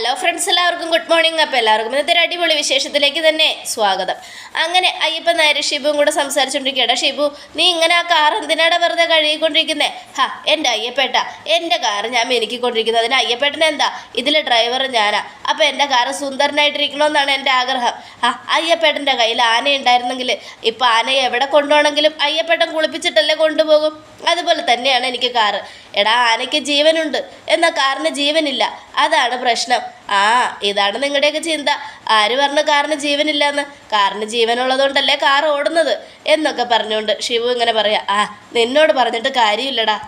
Hello friends എല്ലാവർക്കും good morning അപ്പോൾ എല്ലാവർക്കും ഇന്നത്തെ ഒരു അടിപൊളി വിശേഷത്തിലേക്ക് തന്നെ സ്വാഗതം. അങ്ങനെ അയ്യപ്പ നായർ ഷിബുവും കൂടെ സംസാരിച്ചുകൊണ്ടിരിക്കുകയാണ് ഷിബു നീ ഇങ്ങനെ ആ കാർ എന്തിനാടാ വെറുതെ കഴുകിക്കൊണ്ടിരിക്കുന്നേ? ഹാ എന്റെ അയ്യപ്പേട്ട എന്റെ കാർ ഞാൻ മെനിക്കൊണ്ടിരിക്കുന്നത് അതിന് അയ്യപ്പേട്ടൻ എന്താ? ഇതിലെ ഡ്രൈവർ ഞാനാ. അപ്പോൾ എന്റെ കാർ സുന്ദരനായിട്ടിരിക്കണമെന്നാണ് എന്റെ ആഗ്രഹം. ആ അയ്യപ്പേട്ടന്റെ കയ്യിൽ ആന ഉണ്ടായിരുന്നെങ്കിൽ ഇപ്പോൾ ആനയെ എവിടെ കൊണ്ടുപോകണമെങ്കിലും അയ്യപ്പേട്ടൻ കുളിപ്പിച്ചിട്ടല്ലേ കൊണ്ടുപോകും? അതുപോലെ തന്നെയാണ് എനിക്ക് കാറ് എടാ ആനയ്ക്ക് ജീവനുണ്ട്. എന്നാൽ കാറിന് ജീവനില്ല. അതാണ് പ്രശ്നം. ആ ഇതാണ് നിങ്ങളുടെയൊക്കെ ചിന്ത. ആര് പറഞ്ഞു കാറിന് ജീവനില്ല എന്ന് കാറിന് ജീവനുള്ളതുകൊണ്ടല്ലേ കാർ ഓടുന്നത്? എന്നൊക്കെ പറഞ്ഞുകൊണ്ട് ശിവു ഇങ്ങനെ പറയാം ആ നിന്നോട് പറഞ്ഞിട്ട് കാര്യമില്ലടാ.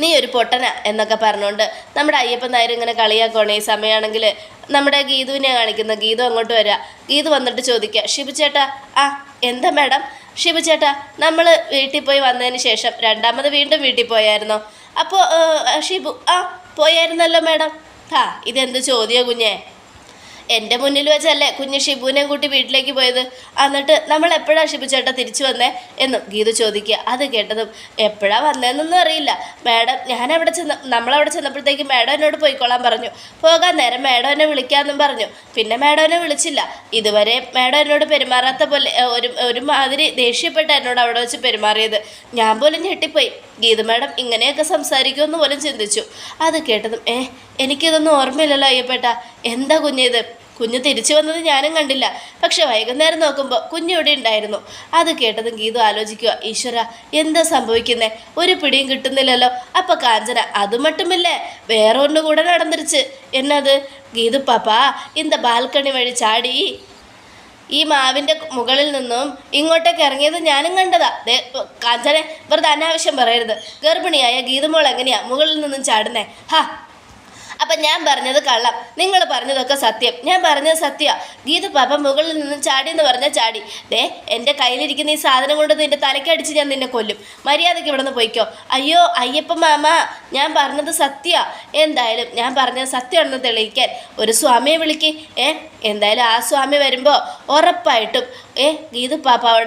നീ ഒരു പൊട്ടന എന്നൊക്കെ പറഞ്ഞുകൊണ്ട് നമ്മുടെ അയ്യപ്പൻ നായർ ഇങ്ങനെ കളിയാക്കുവാണ്. ഈ സമയമാണെങ്കിൽ നമ്മുടെ ഗീതുവിനെ കാണിക്കുന്ന. ഗീതു അങ്ങോട്ട് വരിക ഗീതു വന്നിട്ട് ചോദിക്കുക ഷിബു ചേട്ടാ ആ എന്താ മാഡം? ഷിബു ചേട്ടാ നമ്മൾ വീട്ടിൽ പോയി വന്നതിന് ശേഷം രണ്ടാമത് വീണ്ടും വീട്ടിൽ പോയായിരുന്നോ? അപ്പോൾ ഷിബു ആ പോയായിരുന്നല്ലോ മാഡം. ആ ഇതെന്ത് ചോദ്യ കുഞ്ഞെ? എന്റെ മുന്നിൽ വെച്ചല്ലേ കുഞ്ഞ് ഷിബുവിനെയും കൂട്ടി വീട്ടിലേക്ക് പോയത്? എന്നിട്ട് നമ്മൾ എപ്പോഴാണ് ഷിബു ചേട്ട തിരിച്ചു വന്നേ? എന്നും ഗീതു ചോദിക്കുക. അത് കേട്ടതും എപ്പോഴാണ് വന്നതെന്നൊന്നും അറിയില്ല. മാഡം ഞാൻ അവിടെ ചെന്ന് നമ്മളവിടെ ചെന്നപ്പോഴത്തേക്ക് മാഡം എന്നോട് പോയിക്കോളാൻ പറഞ്ഞു. പോകാൻ നേരം മാഡം എന്നെ വിളിക്കാമെന്നും പറഞ്ഞു. പിന്നെ മാഡം എന്നെ വിളിച്ചില്ല. ഇതുവരെ മാഡം എന്നോട് പെരുമാറാത്ത പോലെ ഒരു ഒരുമാതിരി ദേഷ്യപ്പെട്ട എന്നോട് അവിടെ വെച്ച് പെരുമാറിയത്. ഞാൻ പോലും ഞെട്ടിപ്പോയി. ഗീതു മാഡം ഇങ്ങനെയൊക്കെ സംസാരിക്കുമെന്ന് പോലും ചിന്തിച്ചു. അത് കേട്ടതും ഏ എനിക്കിതൊന്നും ഓർമ്മയില്ലല്ലോ അയ്യപ്പേട്ട. എന്താ കുഞ്ഞിത് കുഞ്ഞ് തിരിച്ചു വന്നത് ഞാനും കണ്ടില്ല. പക്ഷെ വൈകുന്നേരം നോക്കുമ്പോൾ കുഞ്ഞിവിടെ ഉണ്ടായിരുന്നു. അത് കേട്ടതും ഗീതു ആലോചിക്കുക ഈശ്വര എന്താ സംഭവിക്കുന്നേ? ഒരു പിടിയും കിട്ടുന്നില്ലല്ലോ. അപ്പൊ കാഞ്ചന അത് മട്ടുമില്ലേ? വേറെ ഒന്നുകൂടെ നടന്നിരിച്ച്. എന്നത്? ഗീതു പാപ്പാ ഇന്ന് ബാൽക്കണി വഴി ചാടി ഈ മാവിന്റെ മുകളിൽ നിന്നും ഇങ്ങോട്ടേക്ക് ഇറങ്ങിയത് ഞാനും കണ്ടതാ. ദേ കാഞ്ചനെ വെറുതെ അനാവശ്യം പറയരുത്. ഗർഭിണിയായ ഗീതമോൾ എങ്ങനെയാ മുകളിൽ നിന്നും ചാടുന്നേ? ഹാ അപ്പം ഞാൻ പറഞ്ഞത് കള്ളം. നിങ്ങൾ പറഞ്ഞതൊക്കെ സത്യം. ഞാൻ പറഞ്ഞത് സത്യ. ഗീത പാപ്പ മുകളിൽ നിന്നും ചാടി എന്ന് പറഞ്ഞാൽ ചാടി. ദേ എന്റെ കയ്യിലിരിക്കുന്ന ഈ സാധനം കൊണ്ട് നിന്റെ തലക്കടിച്ച് ഞാൻ നിന്നെ കൊല്ലും. മര്യാദയ്ക്ക് ഇവിടെ നിന്ന് പോയിക്കോ. അയ്യോ അയ്യപ്പ മാമ ഞാൻ പറഞ്ഞത് സത്യ. എന്തായാലും ഞാൻ പറഞ്ഞത് സത്യമാണെന്ന് തെളിയിക്കാൻ ഒരു സ്വാമിയെ വിളിക്ക്. ഏ എന്തായാലും ആ സ്വാമി വരുമ്പോൾ ഉറപ്പായിട്ടും ഏ ഗീതു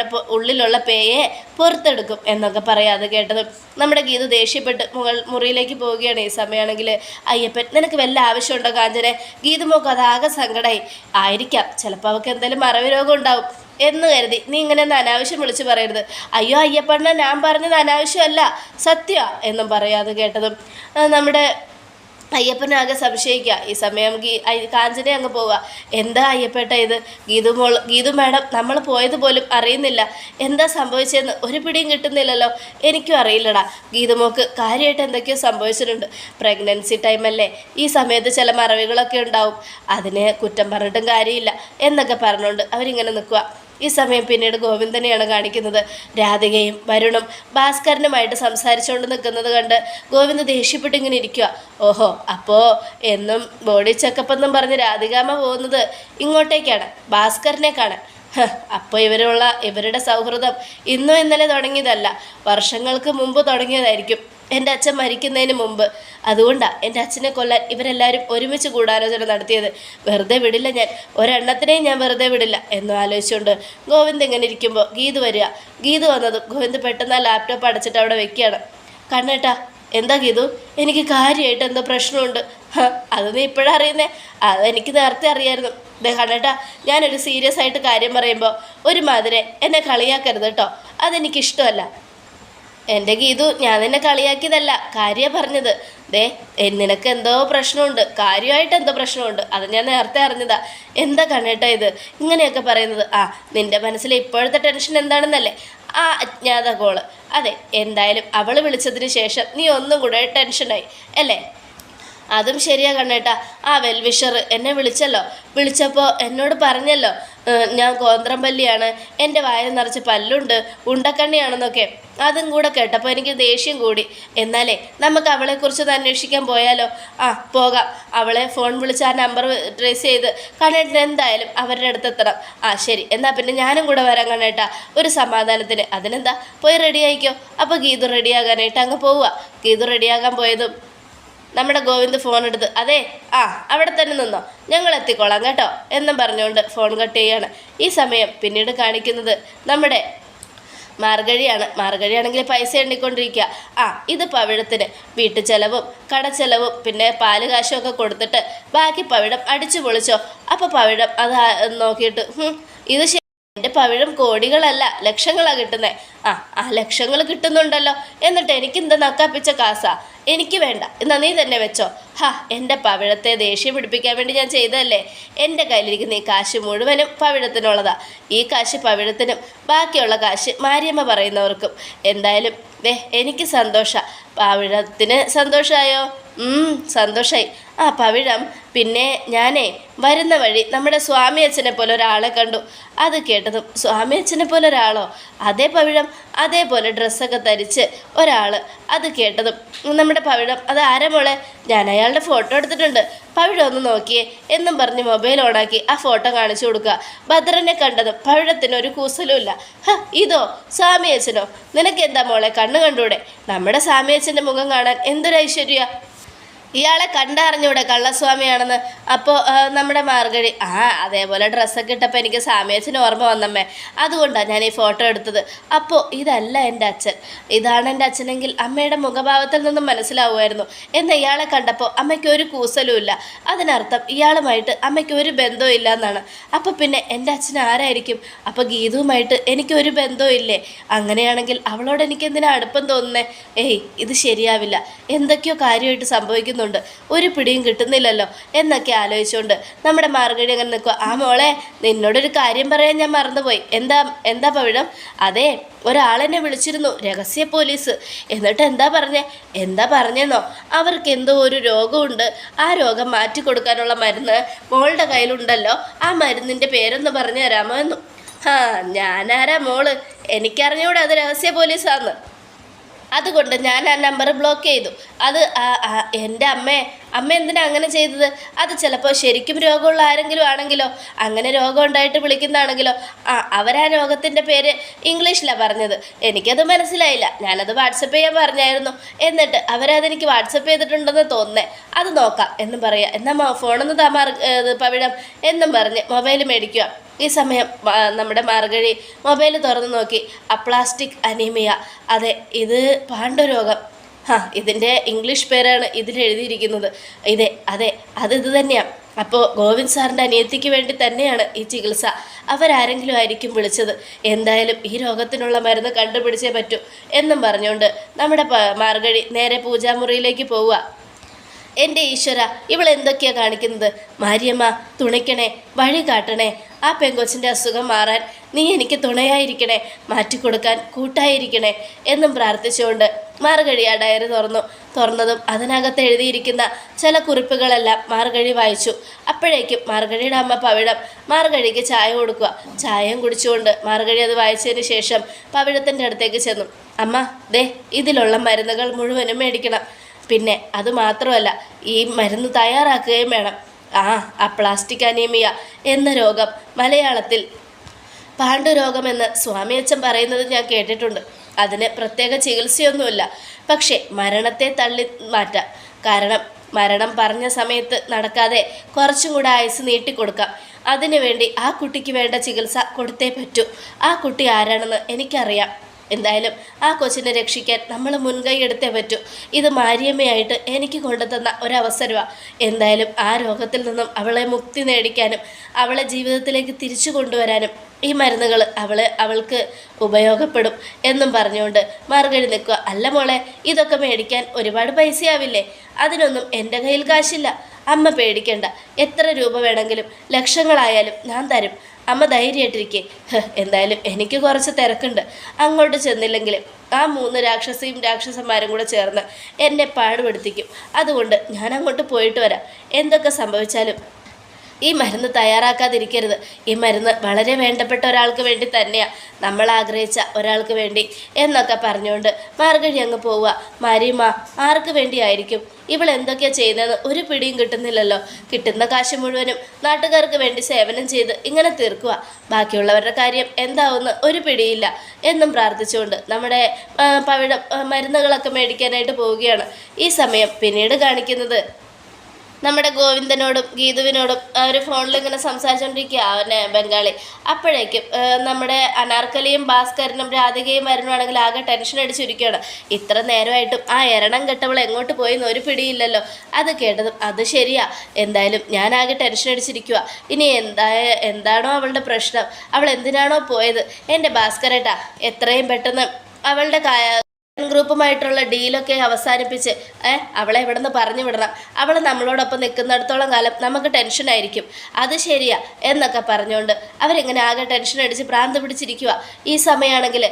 പൊ- ഉള്ളിലുള്ള പേയെ പുറത്തെടുക്കും എന്നൊക്കെ പറയാതെ കേട്ടത്. നമ്മുടെ ഗീതു ദേഷ്യപ്പെട്ട് മുകൾ മുറിയിലേക്ക് പോവുകയാണ് ഈ സമയമാണെങ്കിൽ അയ്യപ്പൻ നിനക്ക് വല്ല ആവശ്യമുണ്ടോ കാഞ്ചനെ? ഗീതമോ കഥാക സങ്കടമായി ആയിരിക്കാം ചിലപ്പോൾ അവൾക്ക് എന്തെങ്കിലും മറവി രോഗം ഉണ്ടാവും എന്ന് കരുതി. നീ ഇങ്ങനെ ഒന്ന് അനാവശ്യം വിളിച്ച് പറയരുത്. അയ്യോ അയ്യപ്പണ്ണ ഞാൻ പറഞ്ഞത് അനാവശ്യമല്ല സത്യ എന്നും പറയാതെ കേട്ടതും. നമ്മുടെ അയ്യപ്പനാകെ സംശയിക്കുക. ഈ സമയം ഗീ കാഞ്ചന അങ്ങ് പോവുക. എന്താ അയ്യപ്പേട്ട ഇത്? ഗീതു മോൾ ഗീതു മാഡം നമ്മൾ പോയത് പോലും അറിയുന്നില്ല. എന്താ സംഭവിച്ചതെന്ന് ഒരു പിടിയും കിട്ടുന്നില്ലല്ലോ. എനിക്കും അറിയില്ലടാ. ഗീതുമോക്ക് കാര്യമായിട്ട് എന്തൊക്കെയോ സംഭവിച്ചിട്ടുണ്ട്. പ്രഗ്നൻസി ടൈമല്ലേ. ഈ സമയത്ത് ചില മറവികളൊക്കെ ഉണ്ടാവും. അതിനെ കുറ്റം പറഞ്ഞിട്ടും കാര്യമില്ല. എന്നൊക്കെ പറഞ്ഞുകൊണ്ട് അവരിങ്ങനെ നിൽക്കുക. ഈ സമയം പിന്നീട് ഗോവിന്ദനെയാണ് കാണിക്കുന്നത്. രാധികയും വരുണും ഭാസ്കരനുമായിട്ട് സംസാരിച്ചുകൊണ്ട് നിൽക്കുന്നത് കണ്ട് ഗോവിന്ദ് ദേഷ്യപ്പെട്ട് ഇങ്ങനെ ഇരിക്കുക ഓഹോ അപ്പോൾ എന്നും ബോഡി ചെക്കപ്പ് എന്നും പറഞ്ഞ് രാധികാമ്മ പോകുന്നത് ഇങ്ങോട്ടേക്കാണ് ഭാസ്കരനെ കാണാൻ അപ്പോൾ ഇവരുള്ള ഇവരുടെ സൗഹൃദം ഇന്നും ഇന്നലെ തുടങ്ങിയതല്ല. വർഷങ്ങൾക്ക് മുമ്പ് തുടങ്ങിയതായിരിക്കും. എന്റെ അച്ഛൻ മരിക്കുന്നതിന് മുമ്പ്. അതുകൊണ്ടാണ് എന്റെ അച്ഛനെ കൊല്ലാൻ ഇവരെല്ലാവരും ഒരുമിച്ച് ഗൂഢാലോചന നടത്തിയത്. വെറുതെ വിടില്ല ഞാൻ. ഒരെണ്ണത്തിനെയും ഞാൻ വെറുതെ വിടില്ല എന്ന് ആലോചിച്ചുകൊണ്ട് ഗോവിന്ദ് ഇങ്ങനെ ഇരിക്കുമ്പോൾ ഗീത് വരിക. ഗീത് വന്നതും ഗോവിന്ദ് പെട്ടെന്ന് ആ ലാപ്ടോപ്പ് അടച്ചിട്ട് അവിടെ വെക്കുകയാണ്. കണ്ണേട്ടാ എന്താ ഗീതു? എനിക്ക് കാര്യമായിട്ട് എന്തോ പ്രശ്നമുണ്ട്. അത് നീ ഇപ്പോഴാണ് അറിയുന്നേ? അത് എനിക്ക് നേരത്തെ അറിയായിരുന്നു. ദേ കണ്ണേട്ടാ ഞാനൊരു സീരിയസ് ആയിട്ട് കാര്യം പറയുമ്പോൾ ഒരു മാതിരെ എന്നെ കളിയാക്കരുത് കേട്ടോ. അതെനിക്കിഷ്ടമല്ല എന്റെ ഗീതു ഞാൻ നിന്നെ കളിയാക്കിയതല്ല. കാര്യ പറഞ്ഞത്. ദേ നിനക്ക് എന്തോ പ്രശ്നമുണ്ട്. കാര്യമായിട്ട് എന്തോ പ്രശ്നമുണ്ട്. അത് ഞാൻ നേരത്തെ അറിഞ്ഞതാ. എന്താ കണ്ണേട്ടാ ഇത്? ഇങ്ങനെയൊക്കെ പറയുന്നത്. ആ നിന്റെ മനസ്സിലെ ഇപ്പോഴത്തെ ടെൻഷൻ എന്താണെന്നല്ലേ? ആ അജ്ഞാത കോൾ. അതെ എന്തായാലും അവൾ വിളിച്ചതിന് ശേഷം നീ ഒന്നും കൂടെ ടെൻഷനായി. അല്ലേ? അതും ശരിയാ കണ്ണേട്ടാ. ആ വെൽവിഷർ എന്നെ വിളിച്ചല്ലോ. വിളിച്ചപ്പോൾ എന്നോട് പറഞ്ഞല്ലോ ഞാൻ കോന്ത്രമ്പല്ലിയാണ് എന്റെ വായ നിറച്ച് പല്ലുണ്ട് ഉണ്ടക്കണ്ണിയാണെന്നൊക്കെ. അതും കൂടെ കേട്ടപ്പോൾ എനിക്ക് ദേഷ്യം കൂടി. എന്നാലേ നമുക്ക് അവളെക്കുറിച്ചൊന്ന് അന്വേഷിക്കാൻ പോയാലോ? ആ പോകാം. അവളെ ഫോൺ വിളിച്ച് ആ നമ്പർ ട്രേസ് ചെയ്ത് കണ്ണേട്ടൻ എന്തായാലും അവരുടെ അടുത്ത് എത്തണം. ആ ശരി. എന്നാൽ പിന്നെ ഞാനും കൂടെ വരാം കണ്ണേട്ടാ. ഒരു സമാധാനത്തിന്. അതിനെന്താ? പോയി റെഡിയായിക്കോ അപ്പോൾ ഗീതു റെഡിയാകാനായിട്ട് അങ്ങ് പോവുക. ഗീതു റെഡിയാകാൻ പോയതും നമ്മുടെ ഗോവിന്ദ് ഫോൺ എടുത്ത് അതെ ആ അവിടെ തന്നെ നിന്നോ. ഞങ്ങൾ എത്തിക്കോളാം കേട്ടോ എന്നും പറഞ്ഞുകൊണ്ട് ഫോൺ കട്ട് ചെയ്യാണ്. ഈ സമയം പിന്നീട് കാണിക്കുന്നത് നമ്മുടെ മാർഗഴിയാണ്. മാർഗഴിയാണെങ്കിൽ പൈസ എണ്ണിക്കൊണ്ടിരിക്കുക. ആ ഇത് പവിഴത്തിന്. വീട്ടു ചെലവും കടച്ചെലവും പിന്നെ പാൽ കാശുമൊക്കെ കൊടുത്തിട്ട് ബാക്കി പവിഴം അടിച്ചു പൊളിച്ചോ. അപ്പോൾ പവിഴം അത് നോക്കിയിട്ട് ഇത് എന്റെ പവിഴം കോടികളല്ല ലക്ഷങ്ങളാണ് കിട്ടുന്നത് ആ ആ ലക്ഷങ്ങൾ കിട്ടുന്നുണ്ടല്ലോ. എന്നിട്ട് എനിക്ക് എന്താ നക്കാപ്പിച്ച കാസ? എനിക്ക് വേണ്ട. എന്നാ നീ തന്നെ വെച്ചോ. ഹാ എന്റെ പവിഴത്തെ ദേഷ്യം പിടിപ്പിക്കാൻ വേണ്ടി ഞാൻ ചെയ്തതല്ലേ? എന്റെ കയ്യിലിരിക്കുന്ന ഈ കാശ് മുഴുവനും പവിഴത്തിനുള്ളതാ. ഈ കാശ് പവിഴത്തിനും ബാക്കിയുള്ള കാശ് മാരിയമ്മ പറയുന്നവർക്കും. എന്തായാലും വേ എനിക്ക് സന്തോഷ. പവിഴത്തിന് സന്തോഷമായോ സന്തോഷമായി ആ പവിഴം. പിന്നെ ഞാനേ വരുന്ന വഴി നമ്മുടെ സ്വാമി അച്ഛനെ പോലെ ഒരാളെ കണ്ടു. അത് കേട്ടതും സ്വാമി അച്ഛനെ പോലെ ഒരാളോ? അതേ പവിഴം അതേപോലെ ഡ്രസ്സൊക്കെ ധരിച്ച് ഒരാൾ അത് കേട്ടതും നമ്മുടെ പവിഴം അത് ആരമോളെ ഞാൻ അയാളുടെ ഫോട്ടോ എടുത്തിട്ടുണ്ട്. പവിഴം ഒന്ന് നോക്കിയേ. എന്നും പറഞ്ഞ് മൊബൈൽ ഓണാക്കി ആ ഫോട്ടോ കാണിച്ചു കൊടുക്കുക. ഭദ്രനെ കണ്ടതും പവിഴത്തിന് ഒരു കൂസലുമില്ല. ഹ ഇതോ? സ്വാമി അച്ഛനോ? നിനക്ക് എന്താ മോളെ? കണ്ണു കണ്ടൂടെ? നമ്മുടെ സ്വാമി അച്ഛന്റെ മുഖം കാണാൻ എന്തൊരു ഐശ്വര്യ. ഇയാളെ കണ്ടറിഞ്ഞൂടെ കള്ളസ്വാമിയാണെന്ന്? അപ്പോൾ നമ്മുടെ മാർഗഴി ആ അതേപോലെ ഡ്രസ്സൊക്കെ ഇട്ടപ്പോൾ എനിക്ക് സാമിയച്ഛന് ഓർമ്മ വന്നമ്മേ. അതുകൊണ്ടാണ് ഞാൻ ഈ ഫോട്ടോ എടുത്തത്. അപ്പോൾ ഇതല്ല എന്റെ അച്ഛൻ. ഇതാണ് എന്റെ അച്ഛനെങ്കിൽ അമ്മയുടെ മുഖഭാവത്തിൽ നിന്നും മനസ്സിലാവുമായിരുന്നു. എന്ന് ഇയാളെ കണ്ടപ്പോൾ അമ്മയ്ക്ക് ഒരു കൂസലുമില്ല അതിനർത്ഥം ഇയാളുമായിട്ട് അമ്മയ്ക്ക് ഒരു ബന്ധവും ഇല്ല എന്നാണ്. അപ്പോൾ പിന്നെ എന്റെ അച്ഛൻ ആരായിരിക്കും? അപ്പോൾ ഗീതുവുമായിട്ട് എനിക്ക് ഒരു ബന്ധവും ഇല്ലേ? അങ്ങനെയാണെങ്കിൽ അവളോട് എനിക്ക് എന്തിനാ അടുപ്പം തോന്നുന്നേ? ഏയ് ഇത് ശരിയാവില്ല. എന്തൊക്കെയോ കാര്യമായിട്ട് സംഭവിക്കുന്നുണ്ട് ഒരു പിടിയും കിട്ടുന്നില്ലല്ലോ എന്നൊക്കെ ആലോചിച്ചുകൊണ്ട് നമ്മുടെ മാർഗഴി അങ്ങനെ നിൽക്കുക ആ മോളെ നിന്നോടൊരു കാര്യം പറയാൻ ഞാൻ മറന്നുപോയി. എന്താ എന്താ പവിഴം? അതെ ഒരാളെന്നെ വിളിച്ചിരുന്നു രഹസ്യ പോലീസ്. എന്നിട്ട് എന്താ പറഞ്ഞേ? എന്താ പറഞ്ഞെന്നോ? അവർക്ക് എന്തോ ഒരു രോഗമുണ്ട്. ആ രോഗം മാറ്റി കൊടുക്കാനുള്ള മരുന്ന് മോളുടെ കയ്യിലുണ്ടല്ലോ. ആ മരുന്നിന്റെ പേരൊന്ന് പറഞ്ഞു തരാമോ എന്നു. ആ ഞാനാരാ മോൾ? എനിക്കറിഞ്ഞൂടെ അത് രഹസ്യ പോലീസാന്ന്. അതുകൊണ്ട് ഞാൻ ആ നമ്പർ ബ്ലോക്ക് ചെയ്തു. അത് എന്റെ അമ്മേ അമ്മ എന്തിനാ അങ്ങനെ ചെയ്തത്? അത് ചിലപ്പോൾ ശരിക്കും രോഗമുള്ള ആരെങ്കിലും ആണെങ്കിലോ അങ്ങനെ രോഗം ഉണ്ടായിട്ട് വിളിക്കുന്നതാണെങ്കിലോ ആ അവരാ രോഗത്തിന്റെ പേര് ഇംഗ്ലീഷിലാണ് പറഞ്ഞത്. എനിക്കത് മനസ്സിലായില്ല. ഞാനത് വാട്സപ്പ് ചെയ്യാൻ പറഞ്ഞായിരുന്നു. എന്നിട്ട് അവരതെനിക്ക് വാട്സപ്പ് ചെയ്തിട്ടുണ്ടെന്ന് തോന്നേ. അത് നോക്കാം. എന്നും പറയാം. എന്നാൽ ഫോണൊന്ന് താമാർ പവിഴം എന്നും പറഞ്ഞ് മൊബൈൽ മേടിക്കുക ഈ സമയം നമ്മുടെ മാർഗഴി മൊബൈൽ തുറന്നു നോക്കി. അപ്ലാസ്റ്റിക് അനീമിയ അതെ ഇത് പാണ്ഡുരോഗം. ആ ഇതിന്റെ ഇംഗ്ലീഷ് പേരാണ് ഇതിൽ എഴുതിയിരിക്കുന്നത്. ഇതെ അതെ അത് തന്നെയാണ് അപ്പോൾ ഗോവിന്ദ് സാറിന്റെ അനിയത്തിക്ക് വേണ്ടി തന്നെയാണ് ഈ ചികിത്സ. അവരാരെങ്കിലും ആയിരിക്കും വിളിച്ചത്. എന്തായാലും ഈ രോഗത്തിനുള്ള മരുന്ന് കണ്ടുപിടിച്ചേ പറ്റൂ എന്നും പറഞ്ഞുകൊണ്ട് നമ്മുടെ മാർഗഴി നേരെ പൂജാമുറിയിലേക്ക് പോവുക. എന്റെ ഈശ്വര ഇവൾ എന്തൊക്കെയാ കാണിക്കുന്നത്? മാരിയമ്മ തുണയ്ക്കണേ വഴി കാട്ടണേ ആ പെങ്കൊച്ചിന്റെ അസുഖം മാറാൻ നീ എനിക്ക് തുണയായിരിക്കണേ മാറ്റിക്കൊടുക്കാൻ കൂട്ടായിരിക്കണേ എന്നും പ്രാർത്ഥിച്ചുകൊണ്ട് ആ ഡയറി തുറന്നു. തുറന്നതും അതിനകത്ത് എഴുതിയിരിക്കുന്ന ചില കുറിപ്പുകളെല്ലാം മാർഗഴി വായിച്ചു. അപ്പോഴേക്കും മാർഗഴിയുടെ അമ്മ പവിഴം മാർഗഴിക്ക് ചായ കൊടുക്കുക. ചായയും കുടിച്ചുകൊണ്ട് മാർഗഴി അത് വായിച്ചതിന് ശേഷം പവിഴത്തിന്റെ അടുത്തേക്ക് ചെന്നു. അമ്മ ദേ ഇതിലുള്ള മരുന്നുകൾ മുഴുവനും മേടിക്കണം. പിന്നെ അത് മാത്രമല്ല ഈ മരുന്ന് തയ്യാറാക്കുകയും വേണം. ആ അപ്ലാസ്റ്റിക് പ്ലാസ്റ്റിക് അനീമിയ എന്ന രോഗം മലയാളത്തിൽ പാണ്ഡുരോഗമെന്ന് സ്വാമിയച്ഛൻ പറയുന്നത് ഞാൻ കേട്ടിട്ടുണ്ട്. അതിന് പ്രത്യേക ചികിത്സയൊന്നുമില്ല. പക്ഷേ മരണത്തെ തള്ളി മാറ്റാം. കാരണം മരണം പറഞ്ഞ സമയത്ത് നടക്കാതെ കുറച്ചും കൂടെ ആയുസ് നീട്ടിക്കൊടുക്കാം. അതിനുവേണ്ടി ആ കുട്ടിക്ക് വേണ്ട ചികിത്സ കൊടുത്തേ പറ്റൂ. ആ കുട്ടി ആരാണെന്ന് എനിക്കറിയാം. എന്തായാലും ആ കൊച്ചിനെ രക്ഷിക്കാൻ നമ്മൾ മുൻകൈ എടുത്തേ പറ്റൂ. ഇത് മാരിയമ്മയായിട്ട് എനിക്ക് കൊണ്ടുതന്ന ഒരവസരമാണ് എന്തായാലും ആ രോഗത്തിൽ നിന്നും അവളെ മുക്തി നേടിക്കാനും അവളെ ജീവിതത്തിലേക്ക് തിരിച്ചു കൊണ്ടുവരാനും ഈ മരുന്നുകൾ അവളെ അവൾക്ക് ഉപയോഗപ്പെടും എന്നും പറഞ്ഞുകൊണ്ട് മാർഗഴി നിൽക്കുക. അല്ല മോളെ ഇതൊക്കെ മേടിക്കാൻ ഒരുപാട് പൈസയാവില്ലേ? അതിനൊന്നും എന്റെ കയ്യിൽ കാശില്ല. അമ്മ പേടിക്കേണ്ട. എത്ര രൂപ വേണമെങ്കിലും ലക്ഷങ്ങളായാലും ഞാൻ തരും. അമ്മ ധൈര്യമായിട്ടിരിക്കേ. എന്തായാലും എനിക്ക് കുറച്ച് തിരക്കുണ്ട്. അങ്ങോട്ട് ചെന്നില്ലെങ്കിൽ ആ മൂന്ന് രാക്ഷസിയും രാക്ഷസന്മാരും കൂടെ ചേർന്ന് എന്നെ പാടുപെടുത്തിക്കും. അതുകൊണ്ട് ഞാൻ അങ്ങോട്ട് പോയിട്ട് വരാം. എന്തൊക്കെ സംഭവിച്ചാലും ഈ മരുന്ന് തയ്യാറാക്കാതിരിക്കരുത്. ഈ മരുന്ന് വളരെ വേണ്ടപ്പെട്ട ഒരാൾക്ക് വേണ്ടി തന്നെയാണ് നമ്മൾ ആഗ്രഹിച്ച ഒരാൾക്ക് വേണ്ടി എന്നൊക്കെ പറഞ്ഞുകൊണ്ട് മാർഗഴി അങ്ങ് പോവുക. മാരിയമ്മ ആർക്ക് വേണ്ടിയായിരിക്കും? ഇവൾ എന്തൊക്കെയാണ് ചെയ്യുന്നതെന്ന് ഒരു പിടിയും കിട്ടുന്നില്ലല്ലോ. കിട്ടുന്ന കാശ് മുഴുവനും നാട്ടുകാർക്ക് വേണ്ടി സേവനം ചെയ്ത് ഇങ്ങനെ തീർക്കുക. ബാക്കിയുള്ളവരുടെ കാര്യം എന്താവുമെന്ന് ഒരു പിടിയില്ല എന്നും പ്രാർത്ഥിച്ചുകൊണ്ട് നമ്മുടെ പവിട മരുന്നുകളൊക്കെ മേടിക്കാനായിട്ട് പോവുകയാണ്. ഈ സമയം പിന്നീട് കാണിക്കുന്നത് നമ്മുടെ ഗോവിന്ദനോടും ഗീതുവിനോടും അവർ ഫോണിൽ ഇങ്ങനെ സംസാരിച്ചുകൊണ്ടിരിക്കുക അവനെ ബംഗാളി. അപ്പോഴേക്കും നമ്മുടെ അനാർക്കലിയും ഭാസ്കരനും രാധികയും വരണമാണെങ്കിൽ ആകെ ടെൻഷൻ അടിച്ചിരിക്കുകയാണ്. ഇത്ര നേരമായിട്ടും ആ എരണം കെട്ടവൾ എങ്ങോട്ട് പോയെന്ന് ഒരു പിടിയില്ലല്ലോ. അത് കേട്ടതും അത് ശരിയാ. എന്തായാലും ഞാൻ ആകെ ടെൻഷൻ അടിച്ചിരിക്കുക ഇനി എന്താ എന്താണോ അവളുടെ പ്രശ്നം. അവൾ എന്തിനാണോ പോയത്? എന്റെ ഭാസ്കരേട്ടാ എത്രയും പെട്ടെന്ന് അവളുടെ കാ- ഗ്രൂപ്പുമായിട്ടുള്ള ഡീലൊക്കെ അവസാനിപ്പിച്ച് ഏ അവളെ ഇവിടെ നിന്ന് പറഞ്ഞു വിടണം. അവൾ നമ്മളോടൊപ്പം നിൽക്കുന്നിടത്തോളം കാലം നമുക്ക് ടെൻഷനായിരിക്കും അത് ശരിയാ എന്നൊക്കെ പറഞ്ഞുകൊണ്ട് അവരിങ്ങനെ ആകെ ടെൻഷൻ അടിച്ച് പ്രാന്ത് പിടിച്ചിരിക്കുക ഈ സമയമാണെങ്കിൽ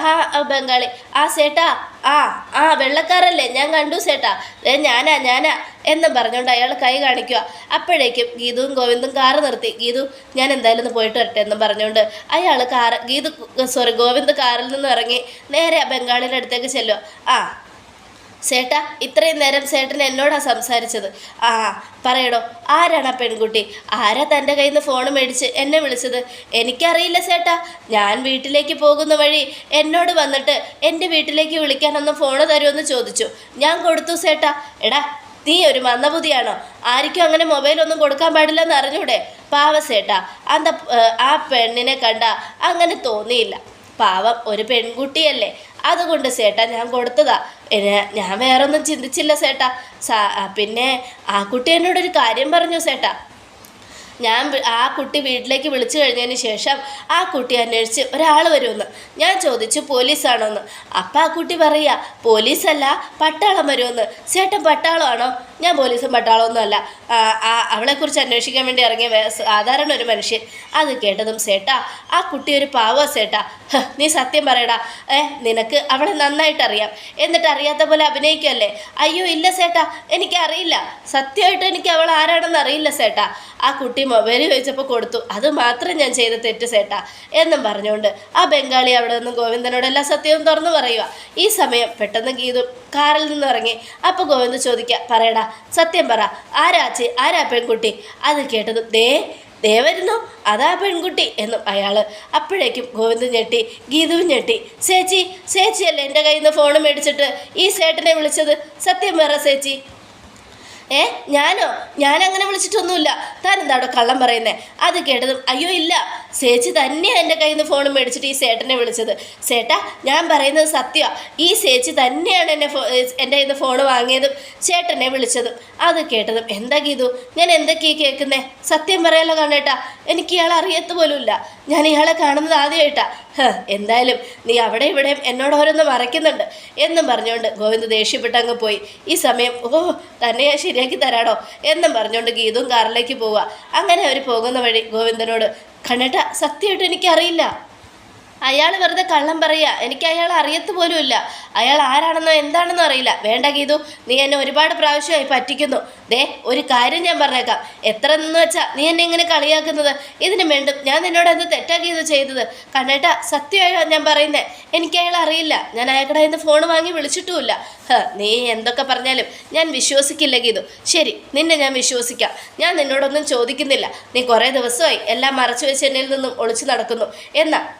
ആ ബംഗാളി ആ സേട്ടാ ആ ആ വെള്ളക്കാരല്ലേ? ഞാൻ കണ്ടു സേട്ടാ. ഏ ഞാനാ ഞാനാ എന്നും പറഞ്ഞുകൊണ്ട് അയാൾ കൈ കാണിക്കുക അപ്പോഴേക്കും ഗീതുവും ഗോവിന്ദും കാറ് നിർത്തി. ഗീതു ഞാൻ എന്തായാലും ഒന്ന് പോയിട്ട് വരട്ടെ എന്നും പറഞ്ഞുകൊണ്ട് അയാൾ കാറ് ഗീതു സോറി ഗോവിന്ദ് കാറിൽ നിന്ന് ഇറങ്ങി നേരെ ബംഗാളിന്റെ അടുത്തേക്ക് ചെല്ലുക ആ സേട്ടാ ഇത്രയും നേരം സേട്ടൻ എന്നോടാ സംസാരിച്ചത്. ആ പറയണോ ആരാണ് ആ പെൺകുട്ടി? ആരാ തന്റെ കയ്യിൽ നിന്ന് ഫോൺ മേടിച്ച് എന്നെ വിളിച്ചത്? എനിക്കറിയില്ല സേട്ടാ ഞാൻ വീട്ടിലേക്ക് പോകുന്ന വഴി എന്നോട് വന്നിട്ട് എന്റെ വീട്ടിലേക്ക് വിളിക്കാനൊന്ന് ഫോൺ തരുമെന്ന് ചോദിച്ചു. ഞാൻ കൊടുത്തു സേട്ടാ എടാ നീ ഒരു മന്ദബുദ്ധിയാണോ? ആർക്കും അങ്ങനെ മൊബൈലൊന്നും കൊടുക്കാൻ പാടില്ലെന്ന് അറിഞ്ഞൂടെ? പാവസേട്ടാ അന്ത ആ പെണ്ണിനെ കണ്ട അങ്ങനെ തോന്നിയില്ല. പാവം ഒരു പെൺകുട്ടിയല്ലേ. അതുകൊണ്ട് സേട്ടാ ഞാൻ കൊടുത്തതാ. ഞാൻ വേറൊന്നും ചിന്തിച്ചില്ല സേട്ടാ. പിന്നെ ആ കുട്ടി എന്നോടൊരു കാര്യം പറഞ്ഞു സേട്ടാ. ഞാൻ ആ കുട്ടി വീട്ടിലേക്ക് വിളിച്ചു കഴിഞ്ഞതിന് ശേഷം ആ കുട്ടി അന്വേഷിച്ച് ഒരാൾ വരുമെന്ന്. ഞാൻ ചോദിച്ചു പോലീസാണോന്ന്? അപ്പം ആ കുട്ടി പറയുക പോലീസല്ല പട്ടാളം വരുമെന്ന്. ചേട്ടൻ പട്ടാളമാണോ? ഞാൻ പോലീസും പട്ടാളമൊന്നും അല്ല അവളെക്കുറിച്ച് അന്വേഷിക്കാൻ വേണ്ടി ഇറങ്ങിയ സാധാരണ ഒരു മനുഷ്യൻ. അത് കേട്ടതും സേട്ടാ ആ കുട്ടി ഒരു പാവ സേട്ടാ. നീ സത്യം പറയടാ. ഏ നിനക്ക് അവളെ നന്നായിട്ട് അറിയാം എന്നിട്ട് അറിയാത്ത പോലെ അഭിനയിക്കല്ലേ അയ്യോ ഇല്ല സേട്ടാ എനിക്കറിയില്ല. സത്യമായിട്ട് എനിക്ക് അവൾ ആരാണെന്ന് അറിയില്ല സേട്ടാ. ആ കുട്ടി മൊബൈൽ ചോദിച്ചപ്പോൾ കൊടുത്തു. അത് മാത്രം ഞാൻ ചെയ്ത തെറ്റ് സേട്ടാ എന്നും പറഞ്ഞുകൊണ്ട് ആ ബംഗാളി അവിടെ നിന്നും ഗോവിന്ദനോട് എല്ലാ സത്യവും തുറന്നു പറയുക ഈ സമയം പെട്ടെന്ന് ഗീതു കാറിൽ നിന്ന് ഇറങ്ങി. അപ്പോൾ ഗോവിന്ദ് ചോദിക്കുക പറയടാ സത്യം പറ ആരാച്ചി ആരാ പെൺകുട്ടി? അത് കേട്ടതും ദേ ദേ വരുന്നു അതാ പെൺകുട്ടി എന്നും അയാൾ അപ്പോഴേക്കും ഗോവിന്ദ് ഞെട്ടി ഗീതുവും ഞെട്ടി ചേച്ചി സേച്ചിയല്ലേ എന്റെ കയ്യിൽ നിന്ന് ഫോൺ മേടിച്ചിട്ട് ഈ സേട്ടനെ വിളിച്ചത്? സത്യം പറ സേച്ചി. ഏ? ഞാനോ? ഞാനങ്ങനെ വിളിച്ചിട്ടൊന്നുമില്ല. താൻ എന്താണോ കള്ളം പറയുന്നത് അത് കേട്ടതും അയ്യോ ഇല്ല. ചേച്ചി തന്നെയാണ് എന്റെ കയ്യിൽ നിന്ന് ഫോൺ മേടിച്ചിട്ട് ഈ ചേട്ടനെ വിളിച്ചത്. ചേട്ടാ ഞാൻ പറയുന്നത് സത്യമാണ് ഈ ചേച്ചി തന്നെയാണ് എന്നെ ഫോ എന്റെ കയ്യിൽ നിന്ന് ഫോൺ വാങ്ങിയതും ചേട്ടനെ വിളിച്ചതും. അത് കേട്ടതും എന്താ ഗീതു? ഞാൻ എന്തൊക്കെയാണ് കേൾക്കുന്നേ? സത്യം പറയാലോ കാണേട്ടാ എനിക്ക് ഇയാളെ അറിയത്ത് പോലുമില്ല. ഞാൻ ഇയാളെ കാണുന്നത് ആദ്യമായിട്ടാ എന്തായാലും നീ അവിടെ ഇവിടെയും എന്നോട് ഓരോന്ന് മറയ്ക്കുന്നുണ്ട്. എന്നും പറഞ്ഞുകൊണ്ട് ഗോവിന്ദ് ദേഷ്യപ്പെട്ട് അങ്ങ് പോയി. ഈ സമയം ഓ തന്നെ ഞാൻ ശരിയാക്കി തരാടോ എന്നും പറഞ്ഞുകൊണ്ട് ഗീതും കാറിലേക്ക് പോവുക. അങ്ങനെ അവർ പോകുന്ന വഴി ഗോവിന്ദനോട് കണ്ണേട്ട സത്യമായിട്ട് എനിക്കറിയില്ല. അയാൾ വെറുതെ കള്ളം പറയുക എനിക്ക് അയാൾ അറിയത്ത് പോലുമില്ല അയാൾ ആരാണെന്നോ എന്താണെന്നോ അറിയില്ല. വേണ്ട ഗീതു നീ എന്നെ ഒരുപാട് പ്രാവശ്യമായി പറ്റിക്കുന്നു. ദേ ഒരു കാര്യം ഞാൻ പറഞ്ഞേക്കാം. എത്ര എന്ന് വെച്ചാൽ നീ എന്നെ ഇങ്ങനെ കളിയാക്കുന്നത്? ഇതിന് വേണ്ടും ഞാൻ നിന്നോട് എന്ത് ഗീതു ചെയ്തത്? കണ്ണേട്ട സത്യമായോ ഞാൻ പറയുന്നത് എനിക്ക് അയാൾ അറിയില്ല. ഞാൻ അയാളുടെ ഇന്ന് ഫോൺ വാങ്ങി വിളിച്ചിട്ടുമില്ല. നീ എന്തൊക്കെ പറഞ്ഞാലും ഞാൻ വിശ്വസിക്കില്ല ഗീതു. ശരി നിന്നെ ഞാൻ വിശ്വസിക്കാം. ഞാൻ നിന്നോടൊന്നും ചോദിക്കുന്നില്ല. നീ കുറേ ദിവസമായി എല്ലാം മറച്ചു വെച്ച് എന്നിൽ നിന്നും ഒളിച്ചു നടക്കുന്നു. എന്നാ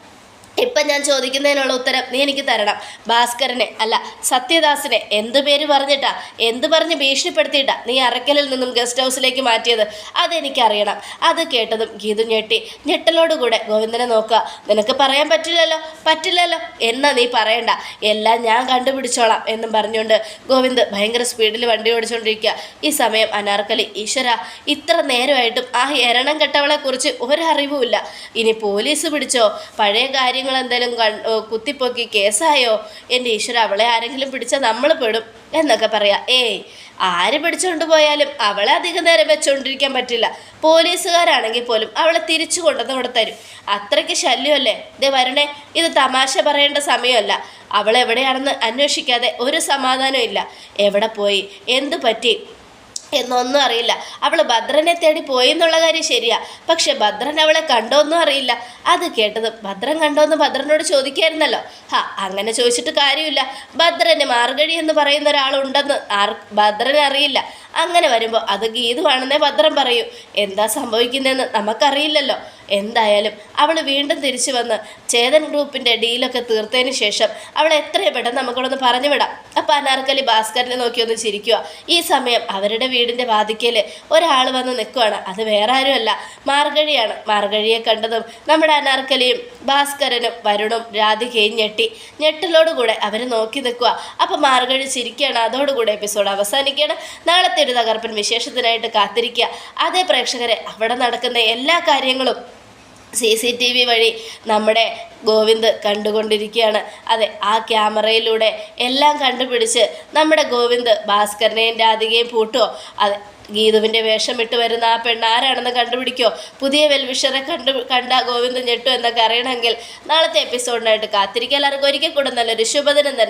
ഇപ്പം ഞാൻ ചോദിക്കുന്നതിനുള്ള ഉത്തരം നീ എനിക്ക് തരണം. ഭാസ്കരനെ അല്ല സത്യദാസിനെ എന്ത് പേര് പറഞ്ഞിട്ടാ? എന്ത് പറഞ്ഞ് ഭീഷണിപ്പെടുത്തിയിട്ടാ നീ അറക്കലിൽ നിന്നും ഗസ്റ്റ് ഹൗസിലേക്ക് മാറ്റിയത്? അതെനിക്കറിയണം. അത് കേട്ടതും ഗീതു ഞെട്ടി. ഞെട്ടലോടുകൂടെ ഗോവിന്ദനെ നോക്കുക. നിനക്ക് പറയാൻ പറ്റില്ലല്ലോ? പറ്റില്ലല്ലോ. എന്നാ നീ പറയണ്ട. എല്ലാം ഞാൻ കണ്ടുപിടിച്ചോളാം എന്നും പറഞ്ഞുകൊണ്ട് ഗോവിന്ദ് ഭയങ്കര സ്പീഡിൽ വണ്ടി ഓടിച്ചുകൊണ്ടിരിക്കുക ഈ സമയം അനാർക്കലി ഈശ്വര ഇത്ര നേരമായിട്ടും ആ എരണം കെട്ടവളെക്കുറിച്ച് ഒരറിവുമില്ല. ഇനി പോലീസ് പിടിച്ചോ? പഴയ കാര്യങ്ങൾ എന്തെങ്കിലും കുത്തിപ്പൊക്കി കേസായോ? എന്റെ ഈശ്വര അവളെ ആരെങ്കിലും പിടിച്ചാൽ നമ്മൾ പെടും എന്നൊക്കെ പറയാം. ഏയ് ആര് പിടിച്ചുകൊണ്ട് പോയാലും അവളെ അധികം നേരം വെച്ചുകൊണ്ടിരിക്കാൻ പറ്റില്ല. പോലീസുകാരാണെങ്കിൽ പോലും അവളെ തിരിച്ചു കൊണ്ടുവന്ന് ഇവിടെ തരും. അത്രയ്ക്ക് ശല്യമല്ലേ? ഇത് വരണേ ഇത് തമാശ പറയേണ്ട സമയമല്ല. അവൾ എവിടെയാണെന്ന് അന്വേഷിക്കാതെ ഒരു സമാധാനവും ഇല്ല. എവിടെ പോയി? എന്ത് പറ്റി? എന്നൊന്നും അറിയില്ല. അവൾ ഭദ്രനെ തേടി പോയി എന്നുള്ള കാര്യം ശരിയാ. പക്ഷെ ഭദ്രൻ അവളെ കണ്ടോന്നും അറിയില്ല. അത് കേട്ടത് ഭദ്രൻ കണ്ടോന്ന് ഭദ്രനോട് ചോദിക്കായിരുന്നല്ലോ. ഹാ അങ്ങനെ ചോദിച്ചിട്ട് കാര്യമില്ല. ഭദ്രന് മാർഗഴി എന്ന് പറയുന്ന ഒരാളുണ്ടെന്ന് ആർ ഭദ്രൻ അറിയില്ല. അങ്ങനെ വരുമ്പോൾ അത് ഗീതുവാണെന്നേ ഭദ്രൻ പറയൂ. എന്താ സംഭവിക്കുന്നതെന്ന് നമുക്കറിയില്ലല്ലോ. എന്തായാലും അവൾ വീണ്ടും തിരിച്ചു വന്ന് ചേതൻ ഗ്രൂപ്പിന്റെ ഡീലൊക്കെ തീർത്തതിന് ശേഷം അവൾ എത്രയും പെട്ടെന്ന് നമുക്കൊന്ന് പറഞ്ഞു വിടാം അപ്പം അനാർക്കലി ഭാസ്കരനെ നോക്കി ഒന്ന് ചിരിക്കുക ഈ സമയം അവരുടെ വീടിന്റെ വാതിക്കൽ ഒരാൾ വന്ന് നിൽക്കുകയാണ് അത് വേറെ ആരുമല്ല. മാർഗഴിയാണ്. മാർഗഴിയെ കണ്ടതും നമ്മുടെ അനാർക്കലിയും ഭാസ്കരനും വരുണും രാധികയും ഞെട്ടി. ഞെട്ടലോടുകൂടെ അവർ നോക്കി നിൽക്കുക അപ്പം മാർഗഴി ചിരിക്കുകയാണ്. അതോടുകൂടെ എപ്പിസോഡ് അവസാനിക്കുകയാണ്. നാളത്തെ ഒരു തകർപ്പൻ വിശേഷത്തിനായിട്ട് കാത്തിരിക്കുക. അതേ പ്രേക്ഷകരെ അവിടെ നടക്കുന്ന എല്ലാ കാര്യങ്ങളും സി സി ടി വി വഴി നമ്മുടെ ഗോവിന്ദ് കണ്ടുകൊണ്ടിരിക്കുകയാണ്. അതെ ആ ക്യാമറയിലൂടെ എല്ലാം കണ്ടുപിടിച്ച് നമ്മുടെ ഗോവിന്ദ് ഭാസ്കരനെയും രാധികയും പൂട്ടുമോ അതെ ഗീതുവിന്റെ വേഷം ഇട്ട് വരുന്ന ആ പെണ്ണ് ആരാണെന്ന് കണ്ടുപിടിക്കോ പുതിയ വെൽവിഷറെ കണ്ടു കണ്ട ഗോവിന്ദ് ഞെട്ടു എന്നൊക്കെ അറിയണമെങ്കിൽ നാളത്തെ എപ്പിസോഡിനായിട്ട് കാത്തിരിക്കാൻ എല്ലാവർക്കും ഒരിക്കൽ കൂടെ നല്ലൊരു ശുഭദിനം തന്നെ